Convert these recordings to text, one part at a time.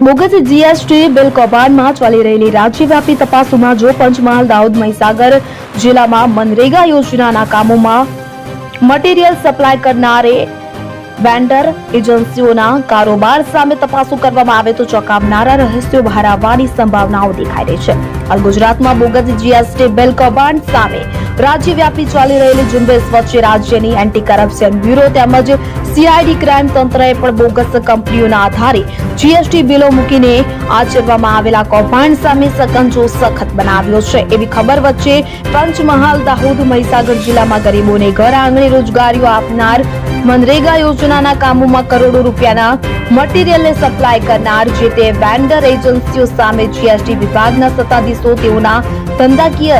Bogus GST bill કૌભાંડમાં ચાલી રહેલી રાજ્યવ્યાપી તપાસોમાં જો પંચમહાલ, દાહોદ, મહીસાગર જિલ્લામાં મનરેગા યોજનાના કામોમાં મટીરીયલ સપ્લાય કરનારે વેન્ડર એજન્સીઓના કારોબાર સામે તપાસો કરવામાં આવે તો ચોંકાવનારા રહસ્યો બહાર આવવાની સંભાવનાઓ દેખાઈ રહી છે. હાલ ગુજરાતમાં બોગસ જીએસટી બિલ કૌભાંડ સામે રાજ્યવ્યાપી ચાલી રહેલી ઝુંબેશ વચ્ચે રાજ્યની એન્ટી કરપ્શન બ્યુરો તેમજ સીઆઈડી ક્રાઇમ તંત્રએ પણ બોગસ કંપનીઓના આધારે જીએસટી બિલો મૂકીને આચરવામાં આવેલા કૌભાંડ સામે સકંજો સખત બનાવ્યો છે. એવી ખબર વચ્ચે પંચમહાલ, દાહોદ, મહીસાગર જિલ્લામાં ગરીબોને ઘર આંગણે રોજગારીઓ આપનાર મનરેગા યોજનાના કામોમાં કરોડો રૂપિયાના મટીરીયલને સપ્લાય કરનાર જે તે વેન્ડર એજન્સીઓ સામે જીએસટી વિભાગના સત્તાધીશો તેઓના ધંધાકીય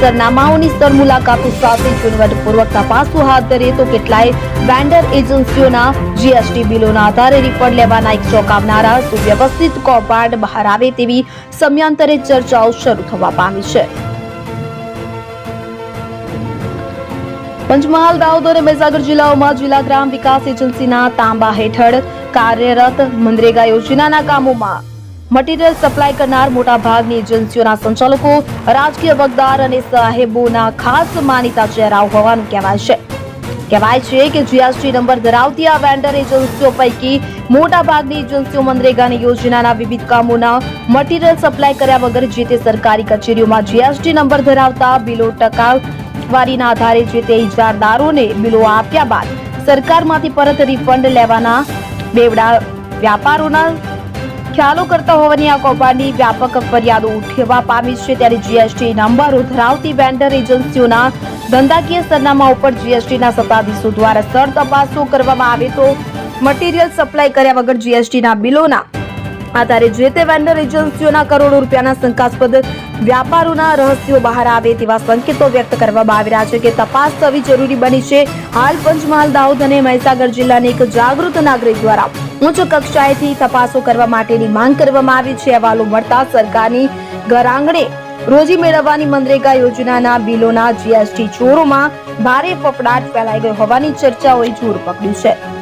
સરનામાઓની સ્થળ મુલાકાતો સાથે ઝીણવટપૂર્વક તપાસો હાથ ધરે તો કેટલાય વેન્ડર એજન્સીઓના જીએસટી બિલોના આધારે રિફંડ લેવાના એક ચોંકાવનારા સુવ્યવસ્થિત કૌભાંડ બહાર આવે તેવી સમયાંતરે ચર્ચાઓ શરૂ થવા પામી છે. પંચમહાલ, દાહોદ અને મહીસાગર જિલ્લાઓમાં જિલ્લા ગ્રામ વિકાસ એજન્સીના તાંબા હેઠળ કાર્યરત મનરેગા યોજનાના કામોમાં મટીરીયલ સપ્લાય કરનાર મોટા ભાગની એજન્સીઓના સંચાલકો, રાજકીય વગદાર અને સાહેબોના ખાસ માનીતા ચહેરાઓ હોવાનું કહેવાય છે. કહેવાય છે કે જીએસટી નંબર ધરાવતી આ વેન્ડર એજન્સીઓ પૈકી મોટા ભાગની એજન્સીઓ મનરેગાની યોજનાના વિવિધ કામોના મટીરીયલ સપ્લાય કર્યા વગર જે તે સરકારી કચેરીઓમાં જીએસટી નંબર ધરાવતા બિલો ટકાવારીના આધારે જે તે ઇજારદારોને બિલો આપ્યા બાદ સરકારમાંથી પરત રિફંડ લેવાના બેવડા વ્યાપારોના ખ્યાલો કરતા હોવાની આ કૌભાંડની વ્યાપક ફરિયાદો ઉઠવા પામી છે. ત્યારે જીએસટી નંબરો ધરાવતી વેન્ડર એજન્સીઓના ધંધાકીય સરનામા ઉપર જીએસટીના સત્તાધીશો દ્વારા સ્થળ તપાસો કરવામાં આવે તો મટીરીયલ સપ્લાય કર્યા વગર જીએસટીના બિલોના આધારે જે તે વેન્ડર એજન્સીઓના કરોડો રૂપિયાના શંકાસ્પદ વ્યાપારોના રહસ્યો બહાર આવે તેવા સંકેતો વ્યક્ત કરવામાં આવી રહ્યા છે કે તપાસ થવી જરૂરી બની છે હાલ પંચમહાલ, દાહોદ અને મહીસાગર જિલ્લાના એક જાગૃત નાગરિક દ્વારા ઉચ્ચ કક્ષાએથી તપાસો કરવા માટેની માંગ કરવામાં આવી છે. અહેવાલો મળતા સરકારની ઘર આંગણે રોજી મેળવવાની મનરેગા યોજનાના બિલોના જીએસટી ચોરોમાં ભારે ફફડાટ ફેલાઈ ગયો હોવાની ચર્ચાઓએ જોર પકડ્યું છે.